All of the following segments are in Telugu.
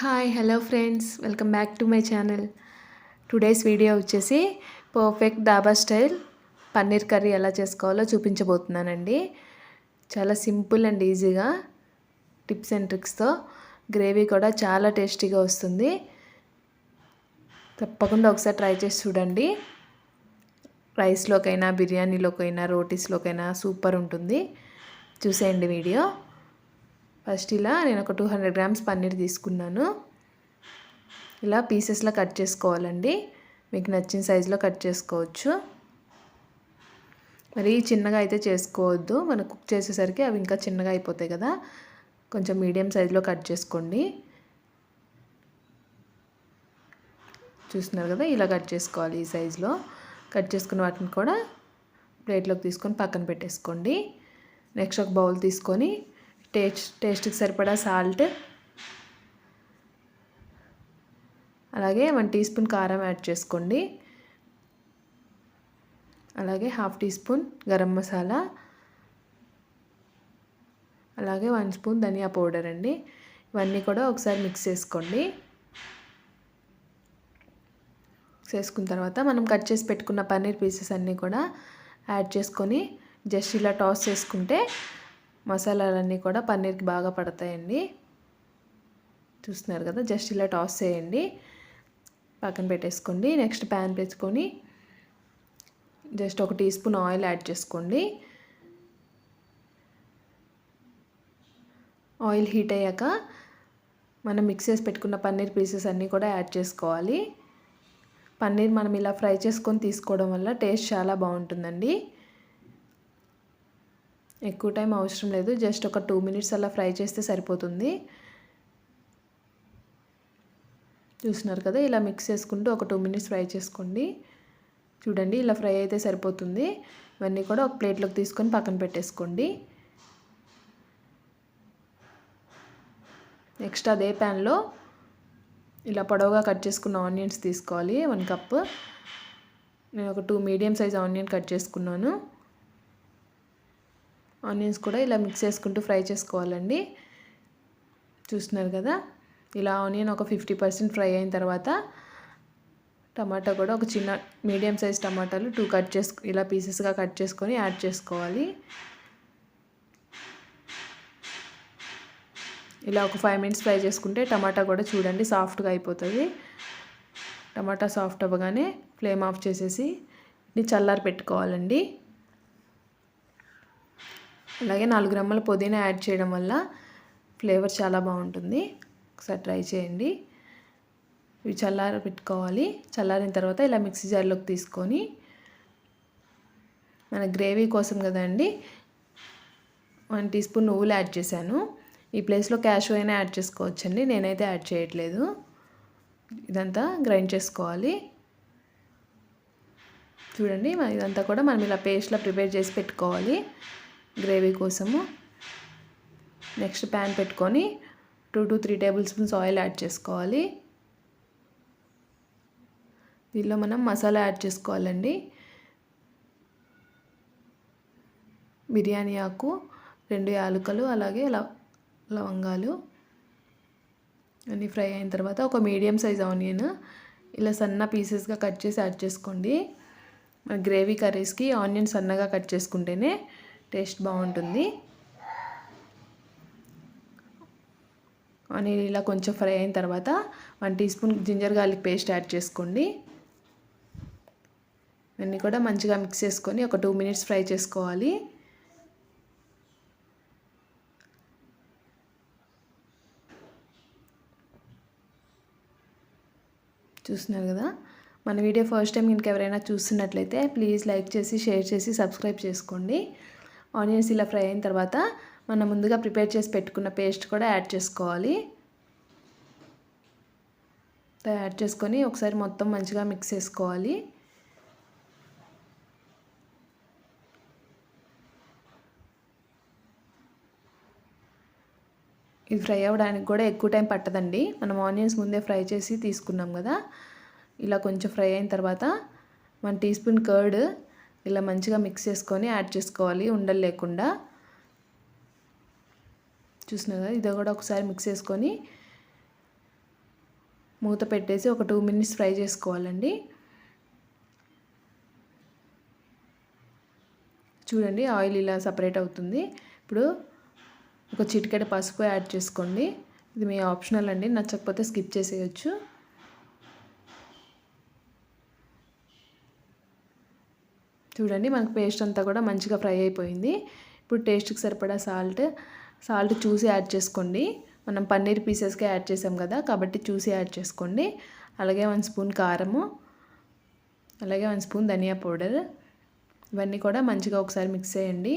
Hi hello friends welcome back to my channel today's video వచ్చేసి perfect dhaba style paneer curry ఎలా చేసుకోవాలో చూపించబోతున్నానండి. చాలా సింపుల్ అండ్ ఈజీగా టిప్స్ అండ్ ట్రిక్స్తో గ్రేవీ కూడా చాలా టేస్టీగా వస్తుంది. తప్పకుండా ఒకసారి ట్రై చేసి చూడండి. రైస్లోకైనా బిర్యానీలోకైనా రోటీస్లోకైనా సూపర్ ఉంటుంది. చూసేయండి వీడియో. ఫస్ట్ ఇలా నేను ఒక టూ హండ్రెడ్ గ్రామ్స్ పన్నీర్ తీసుకున్నాను. ఇలా పీసెస్లో కట్ చేసుకోవాలండి. మీకు నచ్చిన సైజులో కట్ చేసుకోవచ్చు. మరి చిన్నగా అయితే చేసుకోవద్దు. మనం కుక్ చేసేసరికి అవి ఇంకా చిన్నగా అయిపోతాయి కదా. కొంచెం మీడియం సైజులో కట్ చేసుకోండి. చూస్తున్నారు కదా ఇలా కట్ చేసుకోవాలి ఈ సైజులో కట్ చేసుకున్న వాటిని కూడా ప్లేట్లోకి తీసుకొని పక్కన పెట్టేసుకోండి. నెక్స్ట్ ఒక బౌల్ తీసుకొని టేస్ట్ టేస్ట్కి సరిపడా సాల్ట్. అలాగే వన్ టీ స్పూన్ కారం యాడ్ చేసుకోండి. అలాగే half teaspoon garam masala. అలాగే వన్ స్పూన్ ధనియా పౌడర్ అండి. ఇవన్నీ కూడా ఒకసారి మిక్స్ చేసుకోండి. చేసుకున్న తర్వాత మనం కట్ చేసి పెట్టుకున్న పన్నీర్ పీసెస్ అన్నీ కూడా యాడ్ చేసుకొని జస్ట్ ఇలా టాస్ చేసుకుంటే మసాలాలన్నీ కూడా పన్నీర్కి బాగా పడతాయండి. చూస్తున్నారు కదా జస్ట్ ఇలా టాస్ చేయండి. పక్కన పెట్టేసుకోండి. నెక్స్ట్ ప్యాన్ పెట్టుకొని జస్ట్ ఒక టీ స్పూన్ ఆయిల్ యాడ్ చేసుకోండి. ఆయిల్ హీట్ అయ్యాక మనం మిక్స్ చేసి పెట్టుకున్న పన్నీర్ పీసెస్ అన్నీ కూడా యాడ్ చేసుకోవాలి. పన్నీర్ మనం ఇలా ఫ్రై చేసుకొని తీసుకోవడం వల్ల టేస్ట్ చాలా బాగుంటుందండి. ఎక్కువ టైం అవసరం లేదు. జస్ట్ ఒక టూ మినిట్స్ అలా ఫ్రై చేస్తే సరిపోతుంది. చూస్తున్నారు కదా ఇలా మిక్స్ చేసుకుంటూ ఒక టూ మినిట్స్ ఫ్రై చేసుకోండి. చూడండి ఇలా ఫ్రై అయితే సరిపోతుంది. ఇవన్నీ కూడా ఒక ప్లేట్లోకి తీసుకొని పక్కన పెట్టేసుకోండి. నెక్స్ట్ అదే ప్యాన్లో ఇలా పొడవుగా కట్ చేసుకున్న ఆనియన్స్ తీసుకోవాలి. వన్ కప్ నేను ఒక two medium size onion cut చేసుకున్నాను. ఆనియన్స్ కూడా ఇలా మిక్స్ చేసుకుంటూ ఫ్రై చేసుకోవాలండి. చూస్తున్నారు కదా? ఇలా ఆనియన్ ఒక ఫిఫ్టీ పర్సెంట్ ఫ్రై అయిన తర్వాత టమాటా కూడా ఒక చిన్న మీడియం సైజ్ టమాటాలు టూ కట్ చేసుకు ఇలా పీసెస్గా కట్ చేసుకొని యాడ్ చేసుకోవాలి. ఇలా ఒక ఫైవ్ మినిట్స్ ఫ్రై చేసుకుంటే టమాటా కూడా చూడండి సాఫ్ట్గా అయిపోతుంది. టమాటా సాఫ్ట్ అవ్వగానే ఫ్లేమ్ ఆఫ్ చేసేసి చల్లారి పెట్టుకోవాలండి. అలాగే నాలుగు గ్రాముల పుదీనా యాడ్ చేయడం వల్ల ఫ్లేవర్ చాలా బాగుంటుంది. ఒకసారి ట్రై చేయండి. ఇవి చల్లారి పెట్టుకోవాలి. చల్లారిన తర్వాత ఇలా మిక్సీ జార్లోకి తీసుకొని మన గ్రేవీ కోసం కదండి వన్ టీ స్పూన్ నువ్వులు యాడ్ చేశాను. ఈ ప్లేస్లో క్యాష్ అయినా యాడ్ చేసుకోవచ్చండి. నేనైతే యాడ్ చేయట్లేదు. ఇదంతా గ్రైండ్ చేసుకోవాలి. చూడండి ఇదంతా కూడా మనం ఇలా పేస్ట్లో ప్రిపేర్ చేసి పెట్టుకోవాలి. గ్రేవీ కోసము. నెక్స్ట్ ప్యాన్ పెట్టుకొని two to three tablespoons oil add చేసుకోవాలి. దీనిలో మనం మసాలా యాడ్ చేసుకోవాలండి. బిర్యానీ ఆకు రెండు యాలకులు అలాగే లవంగాలు. అన్నీ ఫ్రై అయిన తర్వాత ఒక మీడియం సైజ్ ఆనియన్ ఇలా సన్న పీసెస్గా కట్ చేసి యాడ్ చేసుకోండి. గ్రేవీ కర్రీస్కి ఆనియన్ సన్నగా కట్ చేసుకుంటేనే టేస్ట్ బాగుంటుంది. అని ఇలా కొంచెం ఫ్రై అయిన తర్వాత one teaspoon ginger garlic paste add చేసుకోండి. ఇవన్నీ కూడా మంచిగా మిక్స్ చేసుకొని ఒక టూ మినిట్స్ ఫ్రై చేసుకోవాలి. చూస్తున్నారు కదా? మన వీడియో ఫస్ట్ టైం ఇంకెవరైనా చూస్తున్నట్లయితే ప్లీజ్ లైక్ చేసి షేర్ చేసి సబ్స్క్రైబ్ చేసుకోండి. ఆనియన్స్ ఇలా ఫ్రై అయిన తర్వాత మనం ముందుగా ప్రిపేర్ చేసి పెట్టుకున్న పేస్ట్ కూడా యాడ్ చేసుకోవాలి. యాడ్ చేసుకొని ఒకసారి మొత్తం మంచిగా మిక్స్ చేసుకోవాలి. ఇది ఫ్రై అవ్వడానికి కూడా ఎక్కువ టైం పట్టదండి. మనం ఆనియన్స్ ముందే ఫ్రై చేసి తీసుకున్నాం కదా. ఇలా కొంచెం ఫ్రై అయిన తర్వాత వన్ టీ స్పూన్ కర్డ్ ఇలా మంచిగా మిక్స్ చేసుకొని యాడ్ చేసుకోవాలి ఉండలు లేకుండా. చూసిన కదా ఇది కూడా ఒకసారి మిక్స్ చేసుకొని మూత పెట్టేసి ఒక టూ మినిట్స్ ఫ్రై చేసుకోవాలండి. చూడండి ఆయిల్ ఇలా సపరేట్ అవుతుంది. ఇప్పుడు ఒక చిటికెడ పసుపు యాడ్ చేసుకోండి. ఇది మీ ఆప్షనల్ అండి నచ్చకపోతే స్కిప్ చేసేయచ్చు. చూడండి మనకు పేస్ట్ అంతా కూడా మంచిగా ఫ్రై అయిపోయింది. ఇప్పుడు టేస్ట్కి సరిపడా సాల్ట్ సాల్ట్ చూసి యాడ్ చేసుకోండి. మనం పన్నీర్ పీసెస్కి యాడ్ చేసాం కదా కాబట్టి చూసి యాడ్ చేసుకోండి. అలాగే వన్ స్పూన్ కారము అలాగే వన్ స్పూన్ ధనియా పౌడర్ ఇవన్నీ కూడా మంచిగా ఒకసారి మిక్స్ చేయండి.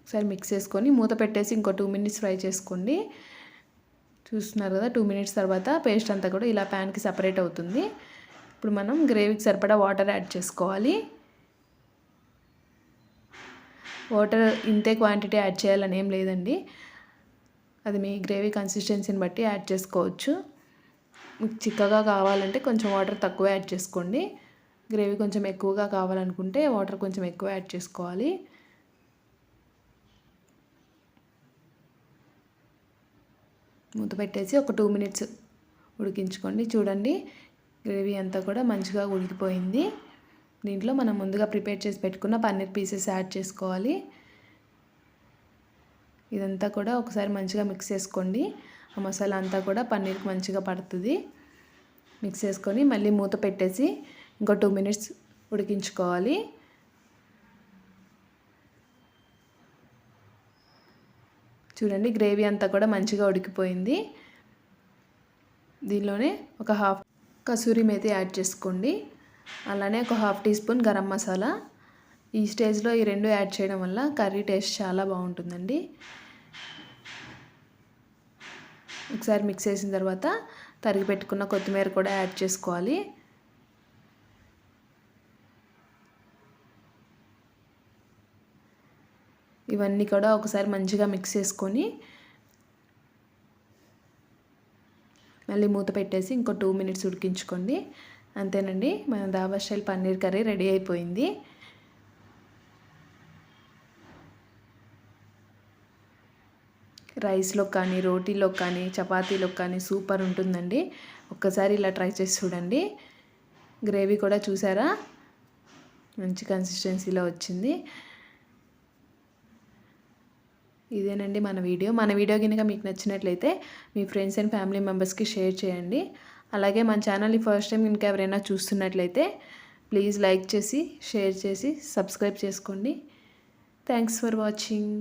ఒకసారి మిక్స్ చేసుకొని మూత పెట్టేసి ఇంకో టూ మినిట్స్ ఫ్రై చేసుకోండి. చూస్తున్నారు కదా టూ మినిట్స్ తర్వాత పేస్ట్ అంతా కూడా ఇలా ప్యాన్కి సపరేట్ అవుతుంది. ఇప్పుడు మనం గ్రేవీకి సరిపడా వాటర్ యాడ్ చేసుకోవాలి. వాటర్ ఇంతే క్వాంటిటీ యాడ్ చేయాలని ఏం లేదండి. అది మీ గ్రేవీ కన్సిస్టెన్సీని బట్టి యాడ్ చేసుకోవచ్చు. మీకు చిక్కగా కావాలంటే కొంచెం వాటర్ తక్కువ యాడ్ చేసుకోండి. గ్రేవీ కొంచెం ఎక్కువగా కావాలనుకుంటే వాటర్ కొంచెం ఎక్కువ యాడ్ చేసుకోవాలి. మూత పెట్టేసి ఒక టూ మినిట్స్ ఉడికించుకోండి. చూడండి గ్రేవీ అంతా కూడా మంచిగా ఉడికిపోయింది. దీంట్లో మనం ముందుగా ప్రిపేర్ చేసి పెట్టుకున్న పన్నీర్ పీసెస్ యాడ్ చేసుకోవాలి. ఇదంతా కూడా ఒకసారి మంచిగా మిక్స్ చేసుకోండి. ఆ మసాలా అంతా కూడా పన్నీర్కి మంచిగా పడుతుంది. మిక్స్ చేసుకొని మళ్ళీ మూత పెట్టేసి ఇంకో టూ మినిట్స్ ఉడికించుకోవాలి. చూడండి గ్రేవీ అంతా కూడా మంచిగా ఉడికిపోయింది. దీనిలోనే ఒక హాఫ్ కసూరి మేతి యాడ్ చేసుకోండి. అలానే ఒక half teaspoon garam masala. ఈ స్టేజ్లో ఈ రెండు యాడ్ చేయడం వల్ల కర్రీ టేస్ట్ చాలా బాగుంటుందండి. ఒకసారి మిక్స్ చేసిన తర్వాత తరిగి పెట్టుకున్న కొత్తిమీర కూడా యాడ్ చేసుకోవాలి. ఇవన్నీ కూడా ఒకసారి మంచిగా మిక్స్ చేసుకొని మళ్ళీ మూత పెట్టేసి ఇంకో టూ మినిట్స్ ఉడికించుకోండి. అంతేనండి మన dhaba style paneer curry ready అయిపోయింది. రైస్లో కానీ రోటీలో కానీ చపాతీలో కానీ సూపర్ ఉంటుందండి. ఒక్కసారి ఇలా ట్రై చేసి చూడండి. గ్రేవీ కూడా చూసారా? మంచి కన్సిస్టెన్సీలో వచ్చింది. ఇదేనండి మన వీడియో. మన వీడియో కనుక మీకు నచ్చినట్లయితే మీ ఫ్రెండ్స్ అండ్ ఫ్యామిలీ మెంబర్స్కి షేర్ చేయండి. అలాగే మన ఛానల్ని ఫస్ట్ టైం ఇంకా ఎవరైనా చూస్తున్నట్లయితే ప్లీజ్ లైక్ చేసి షేర్ చేసి సబ్స్క్రైబ్ చేసుకోండి. Thanks for watching.